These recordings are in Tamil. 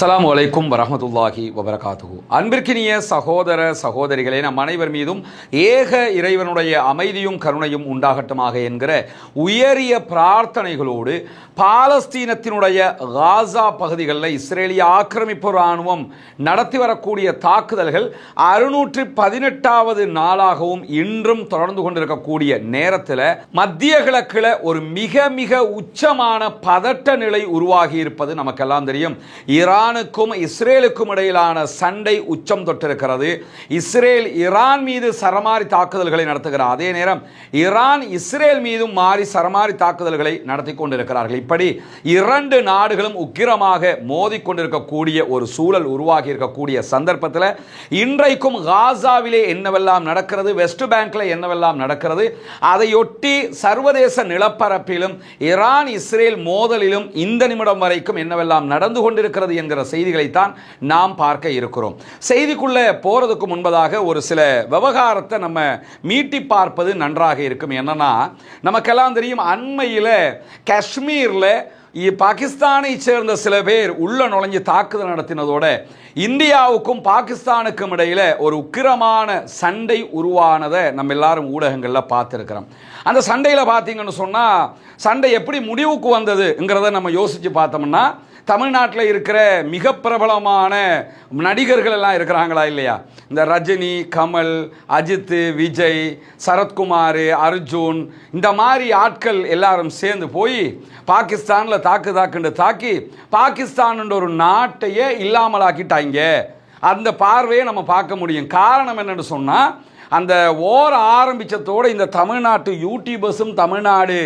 அஸ்லாம் வலைக்கும் வரஹமத்துல்லாஹி வபரகாத்துஹு. அன்பிற்கினிய சகோதர சகோதரிகளே நம் அனைவர் மீதும் ஏக இறைவனுடைய அமைதியும் கருணையும் உண்டாகட்டுமாக என்கிற உயரிய பிரார்த்தனைகளோடு பாலஸ்தீனத்தினுடைய காசா பகுதிகளில் இஸ்ரேலிய ஆக்கிரமிப்பு இராணுவம் நடத்தி வரக்கூடிய தாக்குதல்கள் அறுநூற்றி பதினெட்டாவது நாளாகவும் இன்றும் தொடர்ந்து கொண்டிருக்கக்கூடிய நேரத்தில் மத்திய கிழக்கில் ஒரு மிக மிக உச்சமான பதட்ட நிலை உருவாகி இருப்பது நமக்கெல்லாம் தெரியும். ஈரானுக்கும் இஸ்ரேலுக்கும் இடையிலான சண்டை உச்சம் தொட்டிருக்கிறது. இஸ்ரேல் ஈரான் மீது சரமாரி தாக்குதல்களை நடத்துகிறார். அதே நேரம் ஈரான் இஸ்ரேல் மீதும் மாறி சரமாரி தாக்குதல்களை நடத்தி கொண்டிருக்கிறார்கள். இப்படி இரண்டு நாடுகளும் உக்கிரமாக மோதிக்கொண்டிருக்கக்கூடிய ஒரு சூழல் உருவாகி இருக்கக்கூடிய சந்தர்ப்பத்தில் இன்றைக்கும் காசாவிலே என்னவெல்லாம் நடக்கிறது வெஸ்ட் பேங்க்ல என்னவெல்லாம் நடக்கிறது அதையொட்டி சர்வதேச நிலப்பரப்பிலும் ஈரான் இஸ்ரேல் மோதலிலும் இந்த நிமிடம் வரைக்கும் என்னவெல்லாம் நடந்து கொண்டிருக்கிறது என்கிற செய்திகளைத்தான் நாம் பார்க்க இருக்கிறோம். செய்திக்குள்ளே போறதுக்கு முன்பதாக ஒரு சில விவகாரத்தை நம்ம மீட்டி பார்ப்பது நன்றாக இருக்கும். என்னன்னா நமக்கெல்லாம் தெரியும் அண்மையில் காஷ்மீரில் இ- பாகிஸ்தானை சேர்ந்த சில பேர் உள்ள நுழைஞ்சு தாக்குதல் நடத்தினதோட இந்தியாவுக்கும் பாகிஸ்தானுக்கும் இடையில ஒரு உக்கிரமான சண்டை உருவானதை நம்ம எல்லாரும் ஊடகங்களில் பார்த்துருக்கிறோம். அந்த சண்டையில் பார்த்தீங்கன்னு சொன்னால் சண்டை எப்படி முடிவுக்கு வந்ததுங்கிறத நம்ம யோசித்து பார்த்தோம்னா தமிழ்நாட்டில் இருக்கிற மிக பிரபலமான நடிகர்கள் எல்லாம் இருக்கிறாங்களா இல்லையா? இந்த ரஜினி கமல் அஜித் விஜய் சரத்குமார் அர்ஜுன் இந்த மாதிரி ஆட்கள் எல்லாரும் சேர்ந்து போய் பாகிஸ்தானில் தாக்கு தாக்குன்னு தாக்கி பாகிஸ்தான்ன்ற ஒரு நாட்டையே இல்லாமலாக்கிட்டாங்க. அந்த பார்வையை நம்ம பார்க்க முடியும். காரணம் என்னென்னு சொன்னால் அந்த ஓர ஆரம்பிச்சதோட இந்த தமிழ்நாட்டு யூடியூபர்ஸும் தமிழ்நாடு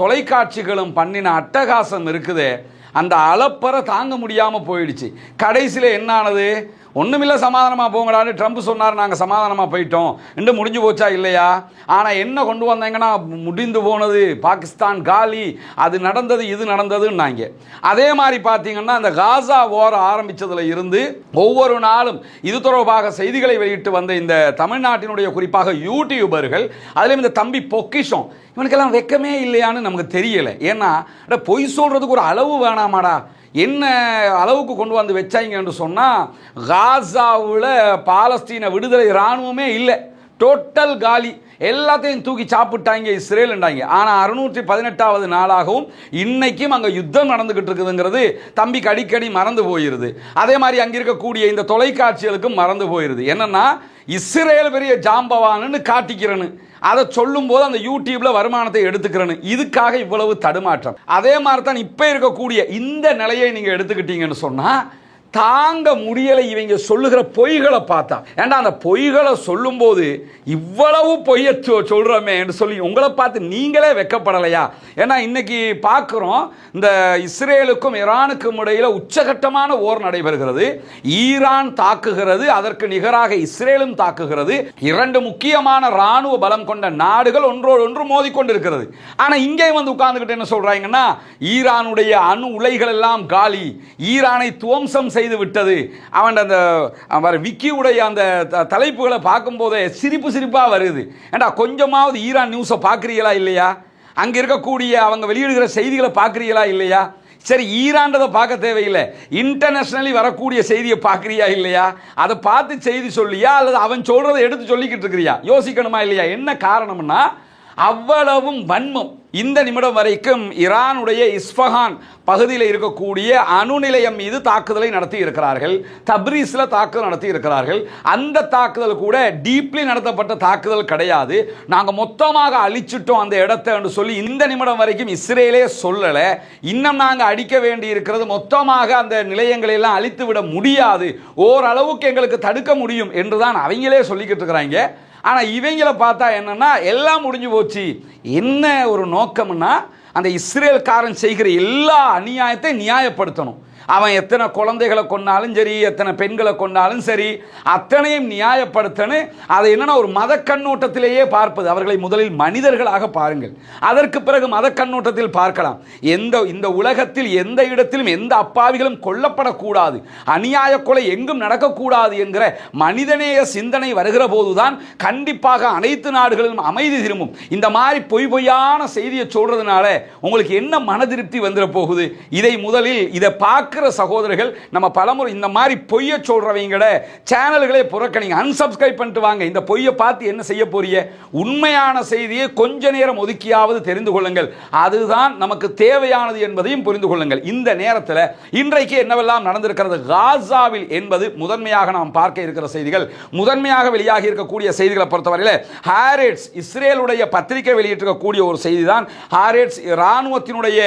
தொலைக்காட்சிகளும் பண்ணின அட்டகாசம் இருக்குதே. அந்த அளப்பறை தாங்க முடியாமல் போயிடுச்சு. கடைசியில் என்ன ஆனது ஒன்றுமில்ல சமாதானமாக போங்கடான்னு ட்ரம்ப் சொன்னார் நாங்கள் சமாதானமாக போயிட்டோம். இன்னும் முடிஞ்சு போச்சா இல்லையா? ஆனால் என்ன கொண்டு வந்தாங்கன்னா முடிந்து போனது பாகிஸ்தான் காலி அது நடந்தது இது நடந்ததுன்னாங்க. அதே மாதிரி பார்த்தீங்கன்னா அந்த காசா ஓர ஆரம்பித்ததில் இருந்து ஒவ்வொரு நாளும் இது தொடர்பாக செய்திகளை வெளியிட்டு வந்த இந்த தமிழ்நாட்டினுடைய குறிப்பாக யூடியூபர்கள் அதிலும் இந்த தம்பி பொக்கிஷம் இவனுக்கெல்லாம் வெக்கமே இல்லையான்னு நமக்கு தெரியலை. ஏன்னா அட, பொய் சொல்கிறதுக்கு ஒரு அளவு வேணாமாடா. என்ன அளவுக்கு கொண்டு வந்து வச்சாங்கன்னு சொன்னால் காசாவில் பாலஸ்தீன விடுதலை இராணுவமே இல்லை. டோட்டல் காலி. எல்லாத்தையும் தூக்கி சாப்பிட்டாங்க இஸ்ரேலுண்டாங்க. ஆனால் அறுநூற்றி பதினெட்டாவது நாளாகவும் இன்னைக்கும் அங்கே யுத்தம் நடந்துகிட்டு இருக்குதுங்கிறது தம்பிக்கு அடிக்கடி மறந்து போயிருது. அதே மாதிரி அங்கே இருக்கக்கூடிய இந்த தொலைக்காட்சிகளுக்கும் மறந்து போயிருது. என்னென்னா இஸ்ரேல் பெரிய ஜாம்பவானுன்னு காட்டிக்கிறேன்னு. அதை சொல்லும்போது அந்த யூடியூப்ல வருமானத்தை எடுத்துக்கிறேன்னு. இதுக்காக இவ்வளவு தடுமாற்றம். அதே மாதிரி தான் இப்போ இருக்கக்கூடிய இந்த நிலையை நீங்கள் எடுத்துக்கிட்டீங்கன்னு சொன்னால் தாங்க முடியலை இவங்க சொல்லுகிற பொய்களை பார்த்தா. ஏண்டா அந்த பொய்களை சொல்லும்போது இவ்வளவு பொய்ய சொ- என்று சொல்லி உங்களை பார்த்து நீங்களே வெக்கப்படலையா? ஏன்னா இன்னைக்கு பார்க்குறோம் இந்த இஸ்ரேலுக்கும் ஈரானுக்கும் இடையில் உச்சகட்டமான ஓர் நடைபெறுகிறது. ஈரான் தாக்குகிறது அதற்கு நிகராக இஸ்ரேலும் தாக்குகிறது. இரண்டு முக்கியமான ராணுவ பலம் கொண்ட நாடுகள் ஒன்றோடு ஒன்று மோதிக்கொண்டிருக்கிறது ஆனால் இங்கே வந்து உட்கார்ந்துக்கிட்டு என்ன சொல்கிறாங்கன்னா ஈரானுடைய அணு உலைகள் எல்லாம் காலி. ஈரானை துவம்சம் செய்து விட்டது. அவன் அந்த அவன் வர விக்கியுடைய அந்த த- தலைப்புகளை பார்க்கும்போதே சிரிப்பு சிரிப்பாக வருது. ஏண்டா கொஞ்சமாவது ஈரான் நியூஸை பார்க்குறீங்களா இல்லையா? அங்கே இருக்கக்கூடிய அவங்க வெளியிடுகிற செய்திகளை பார்க்குறீங்களா இல்லையா? சரி ஈரான்றதை பார்க்க தேவையில்லை. இன்டர்நேஷ்னலி வரக்கூடிய செய்தியை பார்க்குறியா இல்லையா? அதை பார்த்து செய்தி சொல்லியா? அல்லது அவன் சொல்கிறத எடுத்து சொல்லிக்கிட்டு இருக்கிறியா? யோசிக்கணுமா இல்லையா? என்ன காரணம்னா அவ்வளவும் வன்மம். இந்த நிமிடம் வரைக்கும் ஈரானுடைய இஸ்ஃபஹான் பகுதியில் இருக்கக்கூடிய அணு நிலையம் மீது தாக்குதலை நடத்தி இருக்கிறார்கள் தப்ரீஸில் தாக்குதல் நடத்தி இருக்கிறார்கள் அந்த தாக்குதல் கூட டீப்லி நடத்தப்பட்ட தாக்குதல் கிடையாது. நாங்கள் மொத்தமாக அழிச்சிட்டோம் அந்த இடத்தை சொல்லி இந்த நிமிடம் வரைக்கும் இஸ்ரேலே சொல்லலை. இன்னும் நாங்கள் அடிக்க வேண்டி இருக்கிறது மொத்தமாக அந்த நிலையங்களை எல்லாம் அழித்து விட முடியாது. ஓரளவுக்கு எங்களுக்கு தடுக்க முடியும் என்று தான் அவங்களே சொல்லிக்கிட்டு இருக்கிறாங்க. ஆனால் இவங்கள பார்த்தா என்னன்னா எல்லாம் முடிஞ்சு போச்சு. என்ன ஒரு நோக்கம்னா அந்த இஸ்ரேல்காரன் செய்கிற எல்லா அநியாயத்தையும் நியாயப்படுத்தணும். அவன் எத்தனை குழந்தைகளை கொன்னாலும் சரி எத்தனை பெண்களை கொண்டாலும் சரி அத்தனையும் நியாயப்படுத்தனு அதை என்னென்னா ஒரு மத கண்ணோட்டத்திலேயே பார்ப்பது. அவர்களை முதலில் மனிதர்களாக பாருங்கள். அதற்கு பிறகு மத கண்ணோட்டத்தில் பார்க்கலாம். எந்த இந்த உலகத்தில் எந்த இடத்திலும் எந்த அப்பாவிகளும் கொல்லப்படக்கூடாது. அநியாய கொலை எங்கும் நடக்கக்கூடாது என்கிற மனிதநேய சிந்தனை வருகிற போதுதான் கண்டிப்பாக அனைத்து நாடுகளிலும் அமைதி திரும்பும். இந்த மாதிரி பொய் பொய்யான செய்தியை சொல்றதுனால உங்களுக்கு என்ன மன திருப்தி வந்துட போகுது? இதை முதலில் இதை பார்க்க இருக்கிற சகோதரர்கள் நம்ம பலமுறை இந்த மாதிரி பொய்யை சொல்றவங்கள சேனல்களே புறக்கணிங்க அன்சப்ஸ்கிரைப் பண்ணிட்டு வாங்க. இந்த பொய்யை பார்த்து என்ன செய்ய போறிய உண்மையான செய்தியை கொஞ்ச நேரம் ஒதுக்கியாவது தெரிந்து கொள்ளுங்கள். அதுதான் நமக்கு தேவையானது என்பதையும் புரிந்து கொள்ளுங்கள். இந்த நேரத்தில் இன்றைக்கு என்னவெல்லாம் நடந்திருக்கிறது? காசாவில் என்பது முதன்மையாக நாம் பார்க்க இருக்கிற செய்திகள். முதன்மையாக வெளியாகி இருக்கக்கூடிய செய்திகளை பொறுத்தவரையில் ஹாரேட்ஸ் இஸ்ரேலுடைய பத்திரிகை வெளியிட்டிருக்கக்கூடிய ஒரு செய்தி தான் ஹாரேட்ஸ் இராணுவத்தினுடைய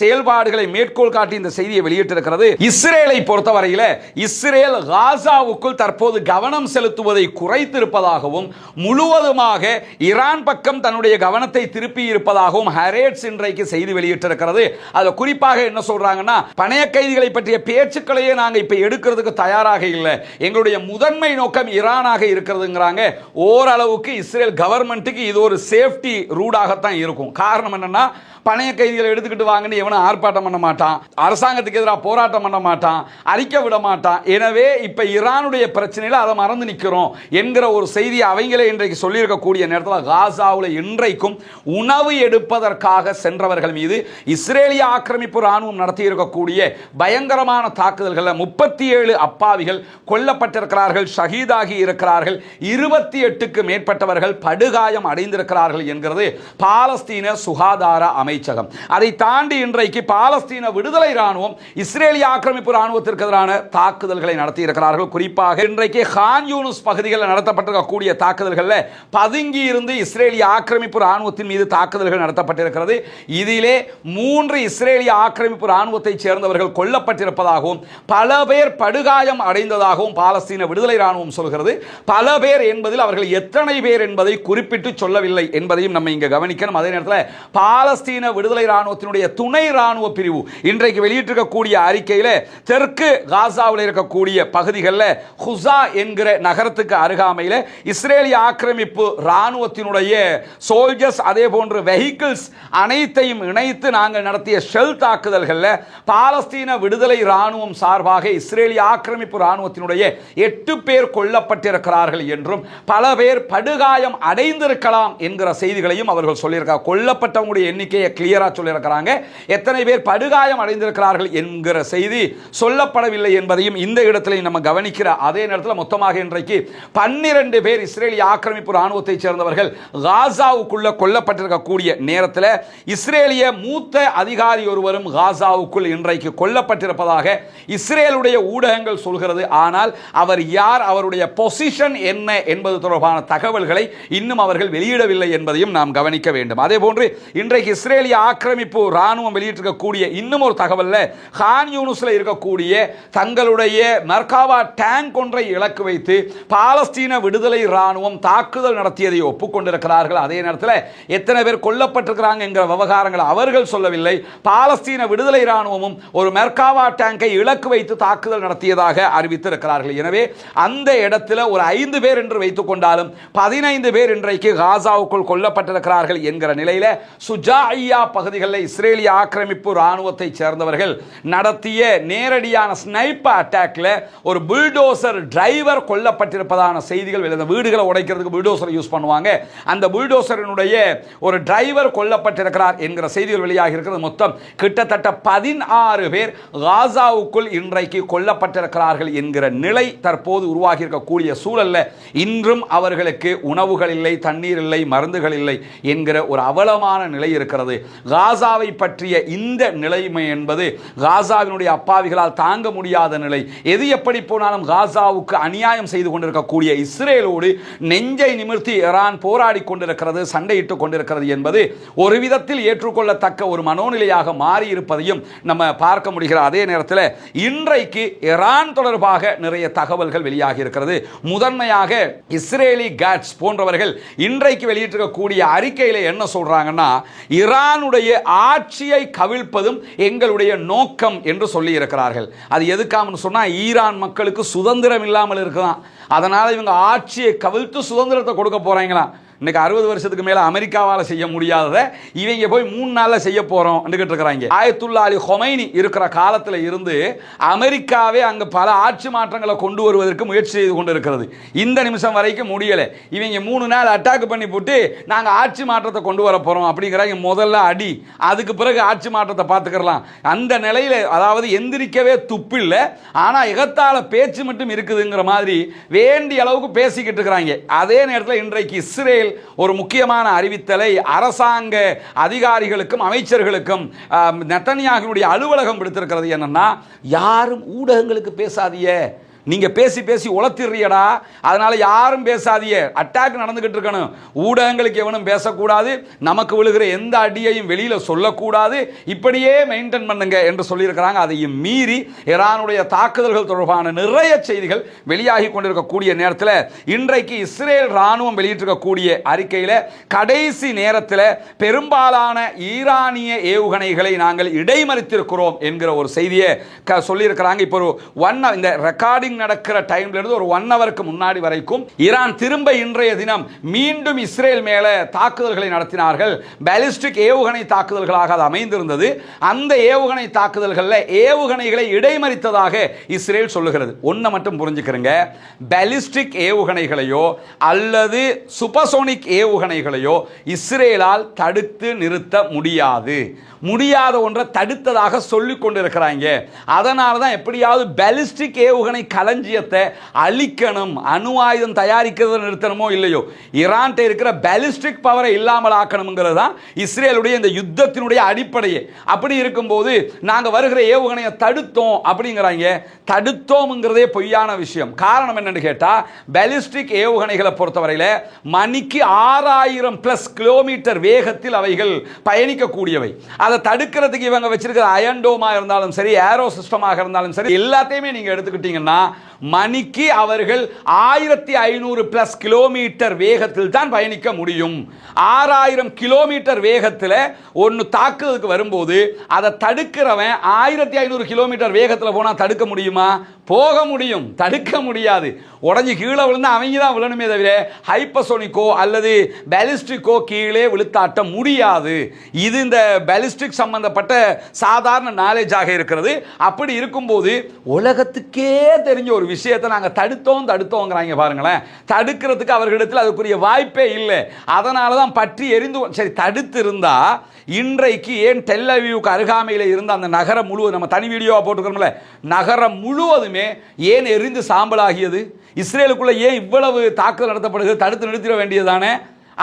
செயல்பாடுகளை மேற்கோள் காட்டி இந்த செய்தியை வெளியிட்டிருக்கிறது. இஸ்ரேலை பொறுத்தவரையில் இஸ்ரேல் காசாவுக்குள் தற்போது கவனம் செலுத்துவதை குறைத்திருப்பதாகவும் முழுவதுமாக ஈரான் பக்கம் தன்னுடைய கவனத்தை திருப்பி இருப்பதாகவும் ஹரேட்ஸ் இன்றைக்கு செய்தி வெளியிட்டிருக்கிறது. அதில் குறிப்பாக என்ன சொல்றாங்கன்னா பணைய கைதிகளை பற்றிய பேச்சுக்களையே நாங்கள் இப்போ எடுக்கிறதுக்கு தயாராக இல்லை. எங்களுடைய முதன்மை நோக்கம் ஈரானாக இருக்கிறதுங்கிறாங்க. ஓரளவுக்கு இஸ்ரேல் கவர்மெண்ட்டுக்கு இது ஒரு சேஃப்டி ரூடாகத்தான் இருக்கும். காரணம் என்னன்னா பணைய கைதிகளை எடுத்துக்கிட்டு வாங்கன்னு எவனும் ஆர்ப்பாட்டம் பண்ண மாட்டான். அரசாங்கத்துக்கு எதிராக போராட்டம் பண்ண மாட்டான். அறிக்கை விட மாட்டான். எனவே இப்போ ஈரானுடைய பிரச்சனையில் அதை மறந்து நிற்கிறோம் என்கிற ஒரு செய்தி அவங்களே இன்றைக்கு சொல்லியிருக்கக்கூடிய நேரத்தில் காசாவில் இன்றைக்கும் உணவு எடுப்பதற்காக சென்றவர்கள் மீது இஸ்ரேலிய ஆக்கிரமிப்பு ராணுவம் நடத்தி இருக்கக்கூடிய பயங்கரமான தாக்குதல்களில் முப்பத்தி ஏழு அப்பாவிகள் கொல்லப்பட்டிருக்கிறார்கள் ஷஹீதாகி இருக்கிறார்கள் இருபத்தி எட்டுக்கு மேற்பட்டவர்கள் படுகாயம் அடைந்திருக்கிறார்கள் என்கிறது பாலஸ்தீன சுகாதார அமைச்சகம் அதை தாண்டி இன்றைக்கு பாலஸ்தீன விடுதலை ராணுவம் இஸ்ரேலிய ஆக்கிரமிப்பு ராணுவத்திற்கு எதிரான தாக்குதல்களை நடத்தியிருக்கிறார்கள். குறிப்பாக இன்றைக்கு ஹான் யூனுஸ் பகுதிகளில் நடத்தப்பட்டிருக்கக்கூடிய தாக்குதல்களில் பதுங்கி இருந்து இஸ்ரேலிய ஆக்கிரமிப்பு ராணுவத்தின் மீது தாக்குதல்கள் நடத்தப்பட்டிருக்கிறது. இதிலே மூன்று இஸ்ரேலிய ஆக்கிரமிப்பு ராணுவத்தைச் சேர்ந்தவர்கள் கொல்லப்பட்டிருப்பதாகவும் பல பேர் படுகாயம் அடைந்ததாகவும் பாலஸ்தீன விடுதலை ராணுவம் சொல்கிறது. பல பேர் என்பதில் அவர்கள் எத்தனை பேர் என்பதை குறிப்பிட்டு சொல்லவில்லை என்பதையும் நம்ம இங்கே கவனிக்கணும். அதே நேரத்தில் பாலஸ்தீன விடுதலை இராணுவத்தினுடைய துணை ராணுவ பிரிவு இன்றைக்கு வெளியிட்டிருக்கக்கூடிய அறிக்கையில் தெற்கு காசாவில் இருக்கக்கூடிய பகுதிகளில் ஹுசா என்கிற நகரத்துக்கு அருகாமையில் இஸ்ரேலிய ஆக்கிரமிப்பு இராணுவத்தினுடைய சோல்ஜர்ஸ் அதே போன்று வெஹிக்கிள்ஸ் அனைத்தையும் இணைத்து நாங்கள் நடத்திய ஷெல் தாக்குதல்களில் பாலஸ்தீன விடுதலை ராணுவம் சார்பாக இஸ்ரேலிய ஆக்கிரமிப்பு இராணுவத்தினுடைய எட்டு பேர் கொல்லப்பட்டிருக்கிறார்கள் என்றும் பல பேர் படுகாயம் அடைந்திருக்கலாம் என்கிற செய்திகளையும் அவர்கள் சொல்லியிருக்காங்க கொல்லப்பட்டவங்களுடைய எண்ணிக்கையை கிளியராக சொல்லியிருக்கிறாங்க. எத்தனை பேர் படுகாயம் அடைந்திருக்கிறார்கள் என்கிற செய்தி சொல்லப்படவில்லை என்பதையும் இந்த இடத்துல நம்ம கவனிக்கிற அதே நேரத்தில் மொத்தமாக இன்றைக்கு பன்னிரண்டு பேர் இஸ்ரேலிய ஆக்கிரமிப்பு ராணுவத்தை சேர்ந்தவர்கள் காசாவுக்குள்ள கொல்லப்பட்டிருக்கக்கூடிய நேரத்தில் இஸ்ரேலிய மூத்த அதிகாரி ஒருவரும் காசாவுக்குள் இன்றைக்கு கொல்லப்பட்டிருப்பதாக இஸ்ரேலுடைய ஊடகங்கள் சொல்கிறது. ஆனால் அவர் யார் அவருடைய பொசிஷன் என்ன என்பது தொடர்பான தகவல்களை இன்னும் அவர்கள் வெளியிடவில்லை என்பதையும் நாம் கவனிக்க வேண்டும். அதே போன்று இன்றைக்கு இஸ்ரேல் இஸ்ரேலிய ஆக்கிரமிப்பு ராணுவம் வெளியிட்டிருக்கக்கூடிய இன்னும் ஒரு தகவலில் ஹான் யூனுஸில் இருக்கக்கூடிய தங்களுடைய மர்காவா டேங்க் ஒன்றை இலக்கு வைத்து பாலஸ்தீன விடுதலை ராணுவம் தாக்குதல் நடத்தியதை ஒப்புக்கொண்டிருக்கிறார்கள். அதே நேரத்தில் எத்தனை பேர் கொல்லப்பட்டிருக்கிறாங்க என்கிற விவகாரங்கள் அவர்கள் சொல்லவில்லை. பாலஸ்தீன விடுதலை ராணுவமும் ஒரு மெர்காவா டேங்கை இலக்கு வைத்து தாக்குதல் நடத்தியதாக அறிவித்திருக்கிறார்கள். எனவே அந்த இடத்துல ஒரு ஐந்து பேர் என்று வைத்துக் கொண்டாலும் பதினைந்து பேர் இன்றைக்கு காசாவுக்குள் கொல்லப்பட்டிருக்கிறார்கள் என்கிற நிலையில் நிலையில சிரியா பகுதிகளில் இஸ்ரேலிய ஆக்கிரமிப்பு இராணுவத்தைச் சேர்ந்தவர்கள் நடத்திய நேரடியான ஸ்னைப்பர் அட்டாக்ல ஒரு புல்டோசர் டிரைவர் கொல்லப்பட்டிருப்பதான செய்திகள் வெளி- வீடுகளை உடைக்கிறதுக்கு புல்டோசர் யூஸ் பண்ணுவாங்க. அந்த புல்டோசரினுடைய ஒரு டிரைவர் கொல்லப்பட்டிருக்கிறார் என்கிற செய்திகள் வெளியாகி இருக்கிறது. மொத்தம் கிட்டத்தட்ட பதினாறு பேர் காசாவுக்குள் இன்றைக்கு கொல்லப்பட்டிருக்கிறார்கள் என்கிற நிலை தற்போது உருவாகி இருக்கக்கூடிய சூழல்ல இன்றும் அவர்களுக்கு உணவுகள் இல்லை தண்ணீர் இல்லை மருந்துகள் இல்லை என்கிற ஒரு அவலமான நிலை இருக்கிறது. காசாவை பற்றிய இந்த நிலைமை என்பது காசாவினுடைய அப்பாவிகளால் தாங்க முடியாத நிலை. எது எப்படி போனாலும் காசாவுக்கு அநியாயம் செய்து கொண்டிருக்கக்கூடிய இஸ்ரேலோடு நெஞ்சை நிமிர்த்தி ஈரான் போராடி கொண்டிருக்கிறது சண்டையிட்டுக் கொண்டிருக்கிறது என்பது ஒரு விதத்தில் ஏற்றுக்கொள்ளத்தக்க ஒரு மனோநிலையாக மாறி இருப்பதையும் நம்ம பார்க்க முடிகிற அதே நேரத்தில் இன்றைக்கு ஈரான் தொடர்பாக நிறைய தகவல்கள் வெளியாகி இருக்கிறது முதன்மையாக இஸ்ரேலி கேட்ஸ் போன்றவர்கள் இன்றைக்கு வெளியிட்டிருக்கக்கூடிய அறிக்கையில் என்ன சொல்றாங்கன்னா ஈரானுடைய ஆட்சியை கவிழ்ப்பதும் எங்களுடைய நோக்கம் என்று சொல்லியிருக்கிறார்கள். அது எதுக்காமன்னு சொன்னால் ஈரான் மக்களுக்கு சுதந்திரம் இல்லாமல் இருக்குதான் அதனால் இவங்க ஆட்சியை கவிழ்த்து சுதந்திரத்தை கொடுக்க போறாங்களாம். இன்னைக்கு அறுபது வருஷத்துக்கு மேலே அமெரிக்காவால் செய்ய முடியாததை இவங்க போய் மூணு நாளில் செய்ய போகிறோம் இருக்கிறாங்க. ஆயத்துல்லா அலி ஹொமைனி இருக்கிற காலத்தில் இருந்து அமெரிக்காவே அங்கே பல ஆட்சி மாற்றங்களை கொண்டு வருவதற்கு முயற்சி செய்து கொண்டு இருக்கிறது இந்த நிமிஷம் வரைக்கும் முடியலை. இவங்க மூணு நாள் அட்டாக் பண்ணி போட்டு நாங்கள் ஆட்சி மாற்றத்தை கொண்டு வர போகிறோம் அப்படிங்கிறாங்க முதல்ல அடி. அதுக்கு பிறகு ஆட்சி மாற்றத்தை பார்த்துக்கிறலாம். அந்த நிலையில் அதாவது எந்திரிக்கவே துப்பு இல்லை ஆனா எகத்தால பேச்சு மட்டும் இருக்குதுங்கிற மாதிரி வேண்டிய அளவுக்கு பேசிக்கிட்டு இருக்கிறாங்க. அதே நேரத்தில் இன்றைக்கு இஸ்ரேல் ஒரு முக்கியமான அறிவித்தலை அரசாங்க அதிகாரிகளுக்கும் அமைச்சர்களுக்கும் ஆம், அலுவலகம் விடுத்திருக்கிறது என்னன்னா யாரும் ஊடகங்களுக்கு பேசாதிய நீங்கள் பேசி பேசி உளத்திடுறியடா அதனால் யாரும் பேசாதிய அட்டாக் நடந்துக்கிட்டு இருக்கணும். ஊடகங்களுக்கு எவனும் பேசக்கூடாது. நமக்கு விழுகிற எந்த அடியையும் வெளியில் சொல்லக்கூடாது. இப்படியே மெயின்டைன் பண்ணுங்க என்று சொல்லியிருக்கிறாங்க. அதையும் மீறி ஈரானுடைய தாக்குதல்கள் தொடர்பான நிறைய செய்திகள் வெளியாகி கொண்டிருக்கக்கூடிய நேரத்தில் இன்றைக்கு இஸ்ரேல் ராணுவம் வெளியிட்டிருக்கக்கூடிய அறிக்கையில் கடைசி நேரத்தில் பெரும்பாலான ஈரானிய ஏவுகணைகளை நாங்கள் இடைமறித்திருக்கிறோம் என்கிற ஒரு செய்தியை க- சொல்லியிருக்கிறாங்க. இப்போ ஒரு ஒன் இந்த ரெக்கார்டிங் நடக்கிற டைம்ல இருந்து ஒரு ஒன் ஹவருக்கு முன்னாடி வரைக்கும் ஈரான் திரும்ப இன்றைய தினம் மீண்டும் இஸ்ரேல் மேல தாக்குதல்களை நடத்தினார்கள். பாலிஸ்டிக் ஏவுகணை தாக்குதல்களாக அது அமைந்திருந்தது. அந்த ஏவுகணை தாக்குதல்களில் ஏவுகணைகளை இடைமறித்ததாக இஸ்ரேல் சொல்லுகிறது. ஒன்றை மட்டும் புரிஞ்சுக்கிறங்க. பாலிஸ்டிக் ஏவுகணைகளையோ அல்லது சுப்பசோனிக் ஏவுகணைகளையோ இஸ்ரேலால் தடுத்து நிறுத்த முடியாது. முடியாத ஒன்றை தடுத்ததாக சொல்லிக் கொண்டிருக்கிறாங்க அதனால தான் எப்படியாவது பாலிஸ்டிக் ஏவுகணை கல களஞ்சியத்தை அழிக்கணும் அணு ஆயுதம் தயாரிக்கிறத நிறுத்தணுமோ இல்லையோ? ஈரான்ட்ட இருக்கிற பேலிஸ்டிக் பவரை இல்லாமல் ஆக்கணுங்கிறது தான் இஸ்ரேலுடைய இந்த யுத்தத்தினுடைய அடிப்படையே. அப்படி இருக்கும்போது நாங்கள் வருகிற ஏவுகணையை தடுத்தோம் அப்படிங்கிறாங்க. தடுத்தோம்ங்கிறதே பொய்யான விஷயம். காரணம் என்னன்னு கேட்டால் பேலிஸ்டிக் ஏவுகணைகளை பொறுத்தவரையில் மணிக்கு ஆறாயிரம் பிளஸ் கிலோமீட்டர் வேகத்தில் அவைகள் பயணிக்கக்கூடியவை. அதை தடுக்கிறதுக்கு இவங்க வச்சிருக்கிற அயன்டோமாக இருந்தாலும் சரி ஏரோ சிஸ்டமாக இருந்தாலும் சரி எல்லாத்தையுமே நீங்கள் எடுத்துக்கிட்டீங்கன்னா மணிக்கு அவர்கள் ஆயிரத்தி ஐநூறு பிளஸ் கிலோமீட்டர் வேகத்தில் தான் பயணிக்க முடியும். ஆறாயிரம் கிலோமீட்டர் வேகத்தில் ஒன்று தாக்குதலுக்கு வரும்போது அதை தடுக்கிறவன் ஆயிரத்தி ஐநூறு கிலோமீட்டர் வேகத்தில் போனால் தடுக்க முடியுமா? போக முடியும். தடுக்க முடியாது. உடஞ்சி கீழே விழுந்து அவங்க தான் விழணுமே தவிர ஹைப்பசோனிக்கோ அல்லது பேலிஸ்டிக்கோ கீழே விழுத்தாட்ட முடியாது. இது இந்த பேலிஸ்டிக் சம்பந்தப்பட்ட சாதாரண நாலேஜாக இருக்கிறது. அப்படி இருக்கும்போது உலகத்துக்கே தெரிஞ்ச ஒரு விஷயத்தை நாங்கள் தடுத்தோம் தடுத்தோங்கிறாங்க பாருங்களேன். தடுக்கிறதுக்கு அவர்களிடத்தில் அதுக்குரிய வாய்ப்பே இல்லை. அதனால தான் பற்றி எரிந்து சரி தடுத்து இருந்தால் இன்றைக்கு ஏன் டெல்லவியூக்கு அருகாமையில் இருந்த அந்த நகரம் முழுவதும் நம்ம தனி வீடியோவாக போட்டுக்கிறோம்ல நகரம் முழுவதுமே ஏன் எரிந்து சாம்பலாகியது? இஸ்ரேலுக்குள்ளே ஏன் இவ்வளவு தாக்குதல் நடத்தப்படுகிறது? தடுத்து நிறுத்திட வேண்டியதானே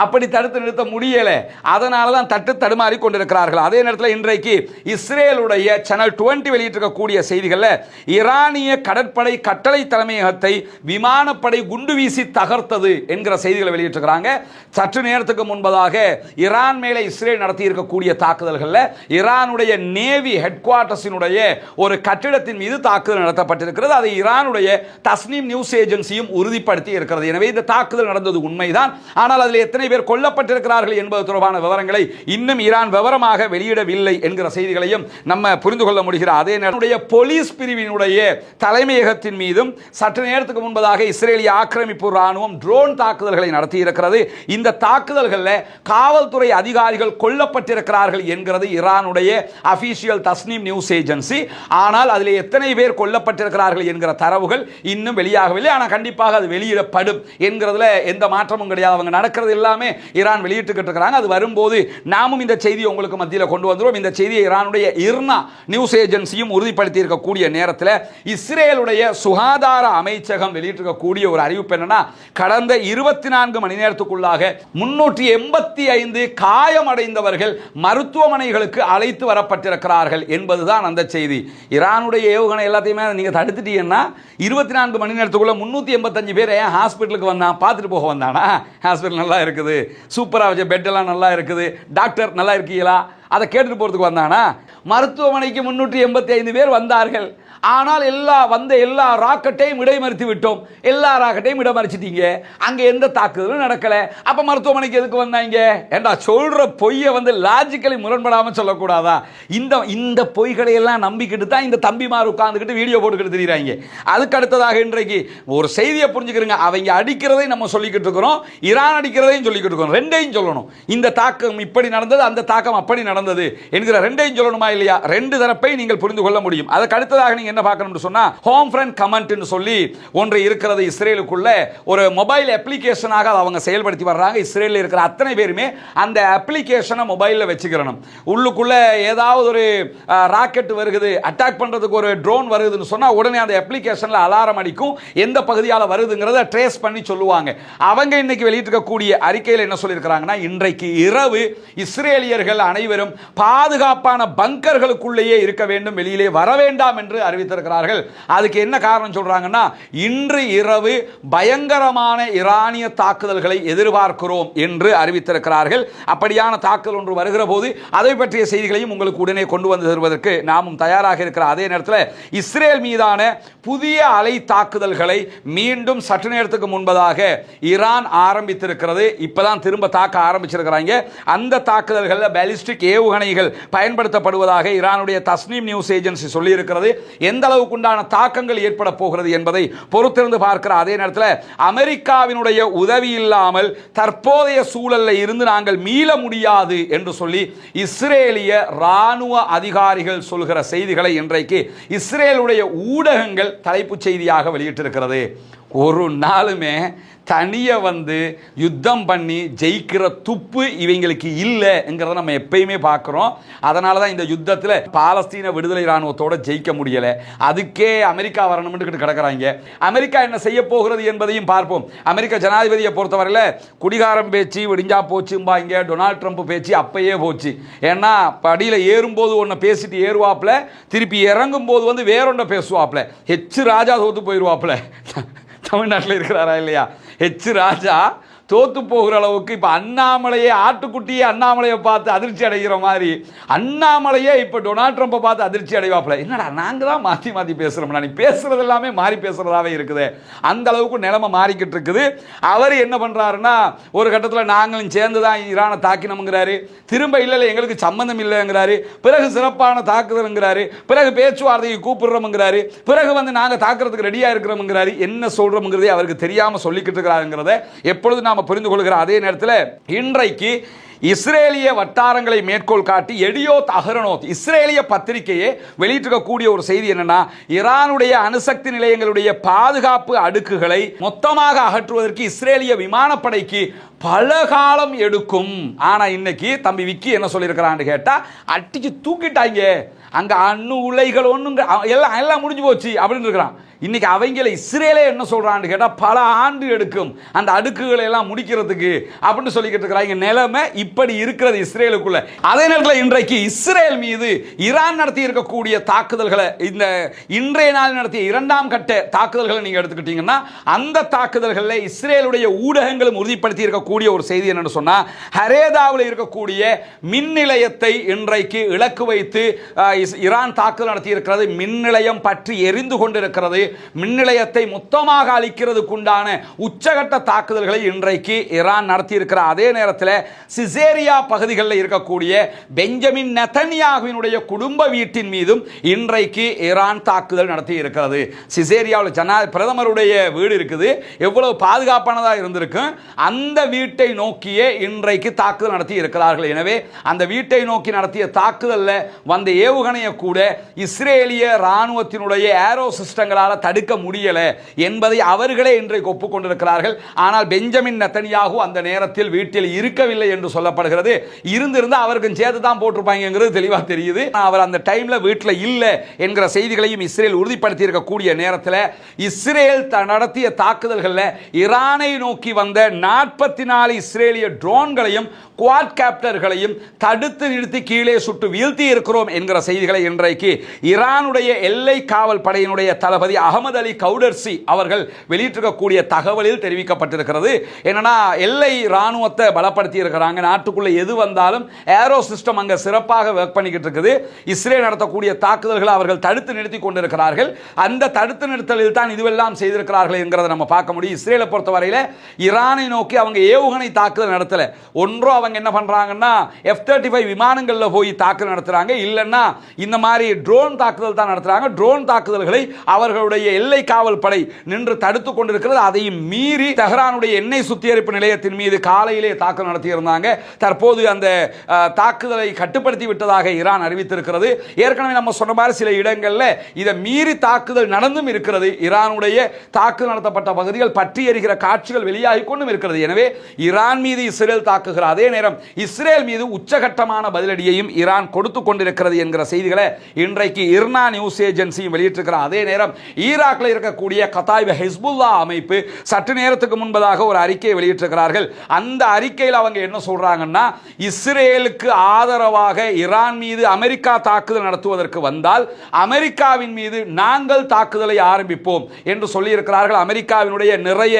அப்படி தடுத்து நிறுத்த முடியலை. அதனால தான் தட்டு தடுமாறி கொண்டிருக்கிறார்கள். அதே நேரத்தில் இன்றைக்கு இஸ்ரேலுடைய சேனல் டுவெண்ட்டி வெளியிட்டிருக்கக்கூடிய செய்திகளில் ஈரானிய கடற்படை கட்டளை தலைமையகத்தை விமானப்படை குண்டு வீசி தகர்த்தது என்கிற செய்திகளை வெளியிட்டிருக்கிறாங்க. சற்று நேரத்துக்கு முன்பதாக ஈரான் மேலே இஸ்ரேல் நடத்தி இருக்கக்கூடிய தாக்குதல்களில் ஈரானுடைய நேவி ஹெட் குவார்ட்டர்ஸினுடைய ஒரு கட்டிடத்தின் மீது தாக்குதல் நடத்தப்பட்டிருக்கிறது. அதை ஈரானுடைய தஸ்னீம் நியூஸ் ஏஜென்சியும் உறுதிப்படுத்தி இருக்கிறது. எனவே இந்த தாக்குதல் நடந்தது உண்மைதான். ஆனால் அதில் எத்தனை எத்தனை பேர் கொல்லப்பட்டிருக்கிறார்கள் என்பது தொடர்பான விவரங்களை இன்னும் ஈரான் விவரமாக வெளியிடவில்லை என்கிற செய்திகளையும் நம்ம புரிந்து கொள்ள முடிகிற அதே நேரத்துடைய போலீஸ் பிரிவினுடைய தலைமையகத்தின் மீதும் சற்று நேரத்துக்கு முன்பதாக இஸ்ரேலிய ஆக்கிரமிப்பு ராணுவம் ட்ரோன் தாக்குதல்களை நடத்தியிருக்கிறது. இந்த தாக்குதல்களில் காவல்துறை அதிகாரிகள் கொல்லப்பட்டிருக்கிறார்கள் என்கிறது ஈரானுடைய அபிஷியல் தஸ்னீம் நியூஸ் ஏஜென்சி ஆனால் அதில் எத்தனை பேர் கொல்லப்பட்டிருக்கிறார்கள் என்கிற தரவுகள் இன்னும் வெளியாகவில்லை. ஆனால் கண்டிப்பாக அது வெளியிடப்படும் என்கிறதுல எந்த மாற்றமும் கிடையாது. அவங்க நடக்கிறது எல்லாம் ஈரான் வெளியிட்டுக்கிட்டு இருக்கிறாங்க. அது வரும்போது நாமும் இந்த செய்தியை உங்களுக்கு மத்தியில் கொண்டு வந்துருவோம். இந்த செய்தியை ஈரானுடைய இர்னா நியூஸ் ஏஜென்சியும் உறுதிப்படுத்தி இருக்கக்கூடிய நேரத்தில் இஸ்ரேலுடைய சுகாதார அமைச்சகம் வெளியிட்டிருக்கக்கூடிய ஒரு அறிவிப்பு என்னன்னா கடந்த இருபத்தி நான்கு மணி நேரத்துக்குள்ளாக முன்னூற்றி எண்பத்தி ஐந்து காயமடைந்தவர்கள் மருத்துவமனைகளுக்கு அழைத்து வரப்பட்டிருக்கிறார்கள் என்பதுதான் அந்த செய்தி. ஈரானுடைய ஏவுகணை எல்லாத்தையுமே நீங்க தடுத்துட்டீங்கன்னா இருபத்தி நான்கு மணி நேரத்துக்குள்ள முன்னூற்றி எண்பத்தஞ்சு பேர் ஏன் ஹாஸ்பிட்டலுக்கு வந்தான் பார்த்துட்டு போக வந்தானா? ஹாஸ்பிட்டல் நல்லா இருக்குது. சூப்பராக வச்ச பெட்டெல்லாம் நல்லா இருக்குது. டாக்டர் நல்லா இருக்கீங்களா? அதை கேட்டுட்டு போகிறதுக்கு வந்தானா? மருத்துவமனைக்கு முன்னூற்றி எண்பத்தி ஐந்து பேர் வந்தார்கள். ஆனால் எல்லா வந்த எல்லா ராக்கெட்டையும் இடைமறித்து விட்டோம். எல்லா ராக்கெட்டையும் இடமறிச்சிட்டீங்க. அங்கே எந்த தாக்குதலும் நடக்கலை. அப்போ மருத்துவமனைக்கு எதுக்கு வந்தாங்க? ஏண்டா சொல்கிற பொய்யை வந்து லாஜிக்கலி முரண்படாமல் சொல்லக்கூடாதா? இந்த இந்த பொய்களை எல்லாம் நம்பிக்கிட்டு தான் இந்த தம்பிமார் உட்காந்துக்கிட்டு வீடியோ போட்டுக்கிட்டு தெரியுறாங்க. அதுக்கு அடுத்ததாக இன்றைக்கு ஒரு செய்தியை புரிஞ்சுக்கிறங்க. அவங்க அடிக்கிறதையும் நம்ம சொல்லிக்கிட்டு இருக்கிறோம். ஈரான் அடிக்கிறதையும் சொல்லிக்கிட்டு இருக்கிறோம். ரெண்டையும் சொல்லணும். இந்த தாக்கம் இப்படி நடந்தது அந்த தாக்கம் அப்படி நடந்தது என்கிற ரெண்டையும் சொல்லணுமா இல்லையா? ரெண்டு தரப்பை நீங்கள் புரிந்து கொள்ள முடியும். அதுக்கு அடுத்ததாக நீங்கள் நீங்க என்ன பார்க்கணும்னு சொன்னா ஹோம் ஃப்ரெண்ட் கமெண்ட்னு சொல்லி ஒன்று இருக்கிறது இஸ்ரேலுக்குள்ள ஒரு மொபைல் அப்ளிகேஷனாக அவங்க செயல்படுத்தி வர்றாங்க. இஸ்ரேலில் இருக்கிற அத்தனை பேருமே அந்த அப்ளிகேஷனை மொபைலில் வச்சுக்கிறணும். உள்ளுக்குள்ள ஏதாவது ஒரு ராக்கெட் வருகுது அட்டாக் பண்ணுறதுக்கு ஒரு ட்ரோன் வருதுன்னு சொன்னா உடனே அந்த அப்ளிகேஷனில் அலாரம் அடிக்கும். எந்த பகுதியால் வருதுங்கிறத ட்ரேஸ் பண்ணி சொல்லுவாங்க. அவங்க இன்னைக்கு வெளியிட்டிருக்கக்கூடிய அறிக்கையில் என்ன சொல்லியிருக்கிறாங்கன்னா இன்றைக்கு இரவு இஸ்ரேலியர்கள் அனைவரும் பாதுகாப்பான பங்கர்களுக்குள்ளேயே இருக்க வேண்டும் வெளியிலே வர வேண்டாம் என்று அறிவித்திருக்கிறார்கள். அதுக்கு என்ன காரணம் சொல்கிறாங்கன்னா இன்று இரவு பயங்கரமான ஈரானிய தாக்குதல்களை எதிர்பார்க்கிறோம் என்று அறிவித்திருக்கிறார்கள். அப்படியான தாக்குதல் ஒன்று வருகிற போது அதை பற்றிய செய்திகளையும் உங்களுக்கு உடனே கொண்டு வந்து தருவதற்கு நாமும் தயாராக இருக்கிற அதே நேரத்தில் இஸ்ரேல் மீதான புதிய அலை தாக்குதல்களை மீண்டும் சற்று நேரத்துக்கு முன்பதாக ஈரான் ஆரம்பித்திருக்கிறது. இப்போதான் திரும்ப தாக்க ஆரம்பிச்சிருக்கிறாங்க. அந்த தாக்குதல்களில் பேலிஸ்டிக் ஏவுகணைகள் பயன்படுத்தப்படுவதாக ஈரானுடைய தஸ்னீம் நியூஸ் ஏஜென்சி சொல்லியிருக்கிறது. எந்த அளவுக்கு உண்டான தாக்கங்கள் ஏற்பட போகிறது என்பதை பொறுத்திருந்து பார்க்கிற அதே நேரத்தில் அமெரிக்காவினுடைய உதவி இல்லாமல் தற்போதைய சூழலில் இருந்து நாங்கள் மீள முடியாது என்று சொல்லி இஸ்ரேலிய ராணுவ அதிகாரிகள் சொல்கிற செய்திகளை இன்றைக்கு இஸ்ரேலுடைய ஊடகங்கள் தலைப்புச் செய்தியாக வெளியிட்டிருக்கிறது. ஒரு நாளுமே தனியாக வந்து யுத்தம் பண்ணி ஜெயிக்கிற துப்பு இவங்களுக்கு இல்லைங்கிறத நம்ம எப்பயுமே பார்க்குறோம். அதனால தான் இந்த யுத்தத்தில் பாலஸ்தீன விடுதலை இராணுவத்தோடு ஜெயிக்க முடியலை. அதுக்கே அமெரிக்கா வரணும்னு கிடக்குறாங்க. அமெரிக்கா என்ன செய்ய போகிறது என்பதையும் பார்ப்போம். அமெரிக்க ஜனாதிபதியை பொறுத்தவரையில் குடிகாரம் பேச்சு விடிஞ்சா போச்சும்பாங்க. டொனால்ட் ட்ரம்ப் பேச்சு அப்பயே போச்சு. ஏன்னா படியில் ஏறும்போது ஒன்று பேசிட்டு ஏறுவாப்புல. திருப்பி இறங்கும் போது வந்து வேறொன்றை பேசுவாப்பில். ஹெச் ராஜா தோத்து போயிடுவாப்புல தமிழ்நாட்டில் இருக்கிறாரா இல்லையா? ஹெச் ராஜா தோத்து போகிற அளவுக்கு இப்போ அண்ணாமலையே ஆட்டுக்குட்டியே அண்ணாமலையை பார்த்து அதிர்ச்சி அடைகிற மாதிரி அண்ணாமலையே இப்போ டொனால்ட் ட்ரம்ப்பை பார்த்து அதிர்ச்சி அடைவாப்புல. என்னடா நாங்கள் தான் மாற்றி மாற்றி பேசுகிறோம்னா நீ பேசுறது எல்லாமே மாறி பேசுகிறதாவே இருக்குது. அந்த அளவுக்கு நிலைமை மாறிக்கிட்டு இருக்குது. அவர் என்ன பண்ணுறாருன்னா ஒரு கட்டத்தில் நாங்களும் சேர்ந்து தான் ஈரானை தாக்கினோம்ங்கிறாரு. திரும்ப இல்லை இல்லை எங்களுக்கு சம்மந்தம் இல்லைங்கிறாரு. பிறகு சிறப்பான தாக்குதல்ங்கிறாரு. பிறகு பேச்சுவார்த்தைக்கு கூப்பிடுறோம்ங்கிறாரு. பிறகு வந்து நாங்கள் தாக்குறதுக்கு ரெடியாக இருக்கிறோம்ங்கிறாரு. என்ன சொல்கிறோம்ங்கிறதே அவருக்கு தெரியாமல் சொல்லிக்கிட்டு இருக்கிறாருங்கிறத எப்பொழுது நாம் புரிந்து கொள்கிற அதே நேரத்தில் இன்றைக்கு இஸ்ரேலிய வட்டாரங்களை மேற்கோள் காட்டி எடியோத் அகரனோத் இஸ்ரேலிய பத்திரிகையே வெளியிட்டிருக்கக்கூடிய ஒரு செய்தி என்னன்னா ஈரானுடைய அணுசக்தி நிலையங்களுடைய பாதுகாப்பு அடுக்குகளை மொத்தமாக அகற்றுவதற்கு இஸ்ரேலிய விமானப்படைக்கு பல காலம் எடுக்கும். ஆனா இன்னைக்கு தம்பி விக்கி என்ன சொல்லியிருக்கிறான்னு கேட்டா அட்டிக்கு தூக்கிட்டாங்க. அங்க அண்ணு உலைகள் ஒண்ணுங்க எல்லாம் எல்லாம் முடிஞ்சு போச்சு அப்படின்னு இருக்கிறான். இன்னைக்கு அவங்கள இஸ்ரேலே என்ன சொல்கிறான்னு கேட்டால் பல ஆண்டு எடுக்கும். அந்த அடுக்குகளை எல்லாம் முடிக்கிறதுக்கு அப்படின்னு சொல்லிக்கிட்டு இருக்கிறாங்க. நிலைமை இப்படி இருக்கிறது இஸ்ரேலுக்குள்ள. அதே நேரத்தில் இன்றைக்கு இஸ்ரேல் மீது ஈரான் நடத்தி இருக்கக்கூடிய தாக்குதல்களை இந்த இன்றைய நாள் நடத்திய இரண்டாம் கட்ட தாக்குதல்களை நீங்கள் எடுத்துக்கிட்டீங்கன்னா அந்த தாக்குதல்களில் இஸ்ரேலுடைய ஊடகங்களும் உறுதிப்படுத்தி இருக்கக்கூடிய ஒரு செய்தி என்னென்னு சொன்னால் ஹரேதாவில் இருக்கக்கூடிய மின் நிலையத்தை இன்றைக்கு இலக்கு வைத்து இஸ்- ஈரான் தாக்குதல் நடத்தி இருக்கிறது மின் நிலையம் பற்றி எரிந்து கொண்டிருக்கிறது. மின்நிலையத்தை மொத்தமாக அளிக்கிறதுக்குண்டான உச்சகட்ட தாக்குதல்களை இன்றைக்கு ஈரான் நடத்தியிருக்கிற அதே நேரத்தில் சிசேரியா பகுதிகளில் இருக்கக்கூடிய பெஞ்சமின் நெதன்யாகுவினுடைய குடும்ப வீட்டின் மீதும் இன்றைக்கு ஈரான் தாக்குதல் நடத்தி இருக்கிறது சிசேரியாவில் ஜனா பிரதமருடைய வீடு இருக்குது. எவ்வளவு பாதுகாப்பானதாக இருந்திருக்கும்? அந்த வீட்டை நோக்கியே இன்றைக்கு தாக்குதல் நடத்தி இருக்கிறார்கள் எனவே அந்த வீட்டை நோக்கி நடத்திய தாக்குதலில் வந்த ஏவுகணையை கூட இஸ்ரேலிய இராணுவத்தினுடைய ஏரோ சிஸ்டங்களால் தடுக்க முடியலை என்பதை அவர்களே இன்றைக்கு ஒப்புக்கொண்டிருக்கிறார்கள். ஆனால் பெஞ்சமின் நெத்தனியாகு அந்த நேரத்தில் வீட்டில் இருக்கவில்லை என்று சொல்லப்படுகிறது. இருந்திருந்தால் அவருக்கும் சேர்த்து தான் போட்டிருப்பாங்கிறது தெளிவாக தெரியுது அவர் அந்த டைம்ல வீட்டில் இல்லை என்கிற செய்திகளையும் இஸ்ரேல் உறுதிப்படுத்தி இருக்கக்கூடிய நேரத்தில் இஸ்ரேல் நடத்திய தாக்குதல்களில் ஈரானை நோக்கி வந்த நாற்பத்தி நாலு இஸ்ரேலிய ட்ரோன்களையும் குவாட் கேப்டர்களையும் தடுத்து நிறுத்தி கீழே சுட்டு வீழ்த்தி இருக்கிறோம் என்கிற செய்திகளை இன்றைக்கு ஈரானுடைய எல்லை காவல் படையினுடைய தளபதி அகமது அலி கவுடர்சி அவர்கள் வெளியிட்டிருக்கக்கூடிய தகவலில் தெரிவிக்கப்பட்டிருக்கிறது. என்னன்னா எல்லை ராணுவத்தை பலப்படுத்தி இருக்கிறாங்க. நாட்டுக்குள்ளே எது வந்தாலும் ஏரோ சிஸ்டம் அங்கே சிறப்பாக ஒர்க் பண்ணிக்கிட்டு இருக்குது. இஸ்ரேல் நடத்தக்கூடிய தாக்குதல்களை அவர்கள் தடுத்து நிறுத்தி கொண்டிருக்கிறார்கள். அந்த தடுத்து நிறுத்தலில் தான் இதுவெல்லாம் செய்திருக்கிறார்கள் என்கிறத நம்ம பார்க்க முடியும். இஸ்ரேலை பொறுத்தவரையில் ஈரானை நோக்கி அவங்க ஏவுகணை தாக்குதல் நடத்தலை. ஒன்றும் அவங்க என்ன பண்ணுறாங்கன்னா எஃப் தேர்ட்டி ஃபைவ் விமானங்களில் போய் தாக்குதல் நடத்துகிறாங்க இல்லைன்னா இந்த மாதிரி ட்ரோன் தாக்குதல் தான் நடத்துகிறாங்க ட்ரோன் தாக்குதல்களை அவர்களுடைய எல்லை காவல் படை நின்று தடுத்து கொண்டிருக்கிறது. அதையும் மீறி தெஹ்ரானுடைய எண்ணெய் சுத்திகரிப்பு நிலையத்தின் மீது காலையிலே தாக்குதல் நடத்தியிருந்தாங்க. தற்போது அந்த தாக்குதலை கட்டுப்படுத்தி விட்டதாக ஈரான் அறிவித்திருக்கிறது. ஏற்கனவே நம்ம சொன்ன மாதிரி சில இடங்களில் இதை மீறி தாக்குதல் நடந்தும் இருக்கிறது. ஈரானுடைய தாக்குதல் நடத்தப்பட்ட பகுதிகள் பற்றி எரிகிற காட்சிகள் வெளியாகி கொண்டும் இருக்கிறது. எனவே ஈரான் மீது இஸ்ரேல் தாக்குகிற அதே நேரம் இஸ்ரேல் மீது உச்சகட்டமான பதிலடியையும் ஈரான் கொடுத்து கொண்டிருக்கிறது என்கிற செய்திகளை இன்றைக்கு இர்னா நியூஸ் ஏஜென்சியும் வெளியிட்டிருக்கிற அதே நேரம் ஈராக்கில் இருக்கக்கூடிய கத்தாய்வ ஹிஸ்புல்லா அமைப்பு சற்று நேரத்துக்கு முன்பதாக ஒரு அறிக்கையை வெளியிட்டிருக்கிறார்கள். அந்த அறிக்கையில் அவங்க என்ன சொல்றாங்கன்னா இஸ்ரேலுக்கு ஆதரவாக ஈரான் மீது அமெரிக்கா தாக்குதல் நடத்துவதற்கு வந்தால் அமெரிக்காவின் மீது நாங்கள் தாக்குதலை ஆரம்பிப்போம் என்று சொல்லியிருக்கிறார்கள். அமெரிக்காவினுடைய நிறைய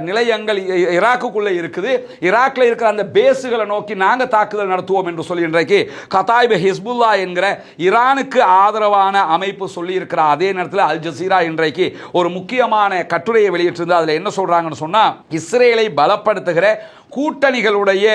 நிலையங்கள் இ- ஈராக்குக்குள்ளே இருக்குது. ஈராக்ல இருக்கிற அந்த பேஸுகளை நோக்கி நாங்கள் தாக்குதல் நடத்துவோம் என்று சொல்லி இன்றைக்கு கதாய்ப ஹிஸ்புல்லா என்கிற ஈரானுக்கு ஆதரவான அமைப்பு சொல்லியிருக்கிற அதே நேரத்தில் அல் ஜசீரா இன்றைக்கு ஒரு முக்கியமான கட்டுரையை வெளியிட்டிருந்து அதில் என்ன சொல்கிறாங்கன்னு சொன்னா இஸ்ரேலை பலப்படுத்துகிற கூட்டணிகளுடைய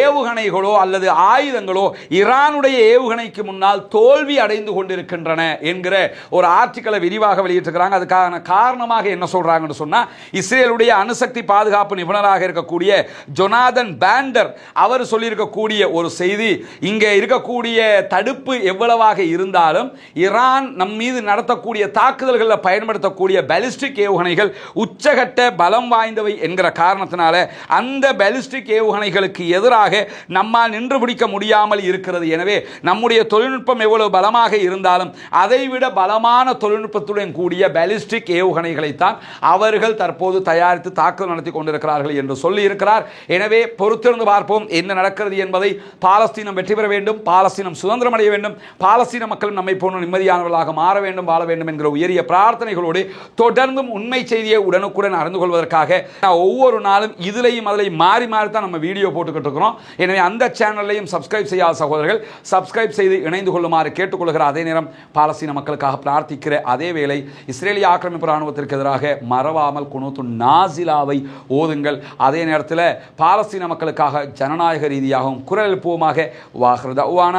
ஏவுகணைகளோ அல்லது ஆயுதங்களோ ஈரானுடைய ஏவுகணைக்கு முன்னால் தோல்வி அடைந்து கொண்டிருக்கின்றன என்கிற ஒரு ஆர்டிக்கலை விரிவாக வெளியிட்டிருக்கிறாங்க. அதுக்கான காரணமாக என்ன சொல்றாங்கன்னு சொன்னா இஸ்ரேலுடைய அணுசக்தி பாதுகாப்பு நிபுணராக இருக்கக்கூடிய ஜொனாதன் பேண்டர் அவர் சொல்லியிருக்கக்கூடிய ஒரு செய்தி இங்கே இருக்கக்கூடிய தடுப்பு எவ்வளவாக இருந்தாலும் ஈரான் நம் மீது நடத்தக்கூடிய தாக்குதல்களில் பயன்படுத்தக்கூடிய பேலிஸ்டிக் ஏவுகணைகள் உச்சகட்ட பலம் வாய்ந்தவை என்கிற காரணத்தினால அந்த பேலிஸ்டிக் ஏவுகணைகளுக்கு எதிராக நம்மால் நின்று பிடிக்க முடியாமல் இருக்கிறது. எனவே நம்முடைய தொழில்நுட்பம் எவ்வளவு பலமாக இருந்தாலும் அதைவிட பலமான தொழில்நுட்பத்துடன் கூடிய பேலிஸ்டிக் ஏவுகணைகளைத்தான் அவர்கள் தற்போது தயாரித்து தாக்குதல் நடத்தி கொண்டிருக்கிறார்கள் என்று சொல்லி இருக்கிறார் எனவே பொறுத்திருந்து பார்ப்போம் என்ன நடக்கிறது என்பதை. பாலஸ்தீனம் வெற்றி பெற வேண்டும். பாலஸ்தீனம் சுதந்திரம் அடைய வேண்டும். பாலஸ்தீன மக்களும் நம்மை போன்ற நிம்மதியானவர்களாக மாற வேண்டும் வாழ வேண்டும் என்கிற உயரிய பிரார்த்தனைகளோடு தொடர்ந்தும் உண்மை செய்தியை உடனுக்குடன் அறிந்து கொள்வதற்காக ஒவ்வொரு நாளும் இதுலையும் அதிலையும் மாறி மாறி தான் நம்ம வீடியோ போட்டுக்கிட்டு இருக்கிறோம். எனவே அந்த சேனல்லையும் சப்ஸ்கிரைப் செய்யாத சகோதரர்கள் சப்ஸ்கிரைப் செய்து இணைந்து கொள்ளுமாறு கேட்டுக்கொள்கிற அதே நேரம் பாலஸ்தீன மக்களுக்காக பிரார்த்திக்கிற அதே வேளை இஸ்ரேலிய ஆக்கிரமிப்பு ராணுவத்திற்கு எதிராக மறவாமல் குணூத்து நாசிலாவை ஓதுங்கள். அதே நேரத்தில் பாலஸ்தீன மக்களுக்காக ஜனநாயக ரீதியாகவும் குரல் எழுப்புவோமாக.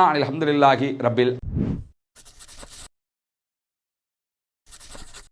அனில் அம்துல்லஹி ரபில்